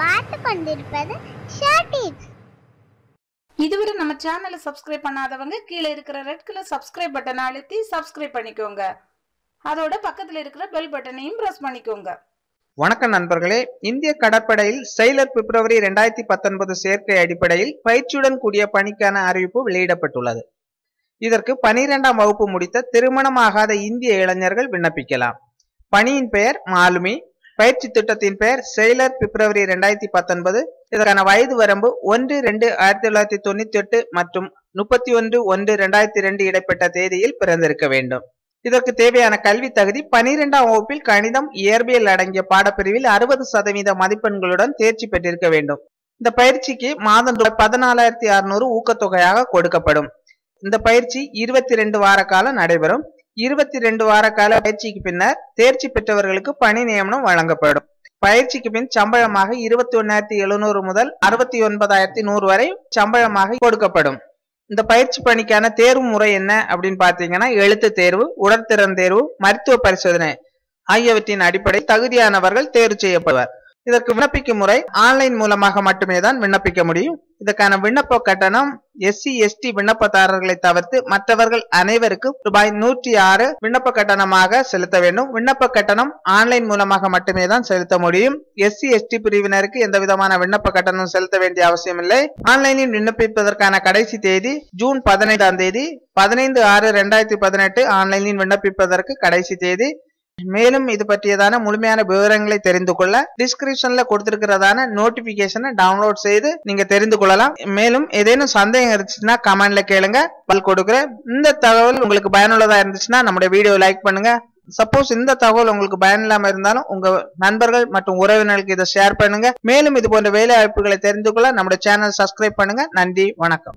பார்த்து கொண்டிருப்பது ஷார்டிக்ஸ் இதுவரை நம்ம சேனலை சப்ஸ்கிரைப் பண்ணாதவங்க கீழே இருக்கிற ரெட் கலர் சப்ஸ்கிரைப் பட்டனை அழுத்தி சப்ஸ்கிரைப் பண்ணிக்கோங்க. அதோட பக்கத்துல இருக்கிற பெல் பட்டனையும் பிரஸ் பண்ணிக்கோங்க. வணக்கம் நண்பர்களே. இந்திய கடற்படையில் செயலர் பிப்ரவரி இரண்டாயிரத்தி பத்தொன்பது சேர்க்கை அடிப்படையில் பயிற்சியுடன் கூடிய பணிக்கான அறிவிப்பு வெளியிடப்பட்டுள்ளது. இதற்கு பனிரெண்டாம் வகுப்பு முடித்த திருமணமாகாத இந்திய இளைஞர்கள் விண்ணப்பிக்கலாம். பணியின் பெயர் மாலுமி. பயிற்சி திட்டத்தின் பெயர் செயலர் பிப்ரவரி இரண்டாயிரத்தி பத்தொன்பது. இதற்கான வயது வரம்பு ஒன்று ரெண்டு ஆயிரத்தி தொள்ளாயிரத்தி தொண்ணூத்தி எட்டு மற்றும் முப்பத்தி ஒன்று ஒன்று ரெண்டாயிரத்தி ரெண்டு இடைப்பட்ட தேதியில் பிறந்திருக்க வேண்டும். இதற்கு தேவையான கல்வி தகுதி பனிரெண்டாம் வகுப்பில் கணிதம் இயற்பியல் அடங்கிய பாடப்பிரிவில் அறுபது சதவீத மதிப்பெண்களுடன் தேர்ச்சி பெற்றிருக்க வேண்டும். இந்த பயிற்சிக்கு மாதம் ரூபாய் பதினாலாயிரத்தி அறுநூறு ஊக்கத்தொகையாக கொடுக்கப்படும். இந்த பயிற்சி இருபத்தி ரெண்டு வார காலம் நடைபெறும். இருபத்தி ரெண்டு வார கால பயிற்சிக்கு பின்னர் தேர்ச்சி பெற்றவர்களுக்கு பணி நியமனம் வழங்கப்படும். பயிற்சிக்கு பின் சம்பளமாக இருபத்தி ஒன்னாயிரத்தி எழுநூறு முதல் அறுபத்தி ஒன்பதாயிரத்தி நூறு வரை சம்பளமாக கொடுக்கப்படும். இந்த பயிற்சி பணிக்கான தேர்வு முறை என்ன அப்படின்னு பாத்தீங்கன்னா எழுத்து தேர்வு உடற்திறன் தேர்வு மருத்துவ பரிசோதனை ஆகியவற்றின் அடிப்படை தகுதியானவர்கள் தேர்வு செய்யப்படுவார். இதற்கு விண்ணப்பிக்கும் முறை ஆன்லைன் மூலமாக மட்டுமே தான் விண்ணப்பிக்க முடியும். இதற்கான விண்ணப்ப கட்டணம் எஸ்சி எஸ்டி விண்ணப்பதாரர்களை தவிர்த்து மற்றவர்கள் அனைவருக்கும் ரூபாய் நூற்றி ஆறு விண்ணப்ப கட்டணமாக செலுத்த வேண்டும். விண்ணப்ப கட்டணம் ஆன்லைன் மூலமாக மட்டுமே தான் செலுத்த முடியும். எஸ்சி எஸ்டி பிரிவினருக்கு எந்த விதமான விண்ணப்ப கட்டணம் செலுத்த வேண்டிய அவசியமில்லை. ஆன்லைனில் விண்ணப்பிப்பதற்கான கடைசி தேதி ஜூன் பதினைந்தாம் தேதி. பதினைந்து ஆறு ரெண்டாயிரத்தி பதினெட்டு ஆன்லைனில் விண்ணப்பிப்பதற்கு கடைசி தேதி. மேலும் இது பற்றியதான முழுமையான விவரங்களை தெரிந்து கொள்ள டிஸ்கிரிப்ஷன்ல கொடுத்திருக்கிறதான நோட்டிபிகேஷனை டவுன்லோட் செய்து நீங்க தெரிந்து கொள்ளலாம். மேலும் ஏதேனும் சந்தேகம் இருந்துச்சுன்னா கமெண்ட்ல கேளுங்க. பல் கொடுக்குறேன் இந்த தகவல் உங்களுக்கு பயனுள்ளதா இருந்துச்சுன்னா நம்முடைய வீடியோ லைக் பண்ணுங்க. சப்போஸ் இந்த தகவல் உங்களுக்கு பயனில்லாம இருந்தாலும் உங்க நண்பர்கள் மற்றும் உறவினர்களுக்கு இதை ஷேர் பண்ணுங்க. மேலும் இது போன்ற வேலை வாய்ப்புகளை தெரிந்து கொள்ள நம்முடைய சேனல் சப்ஸ்கிரைப் பண்ணுங்க. நன்றி வணக்கம்.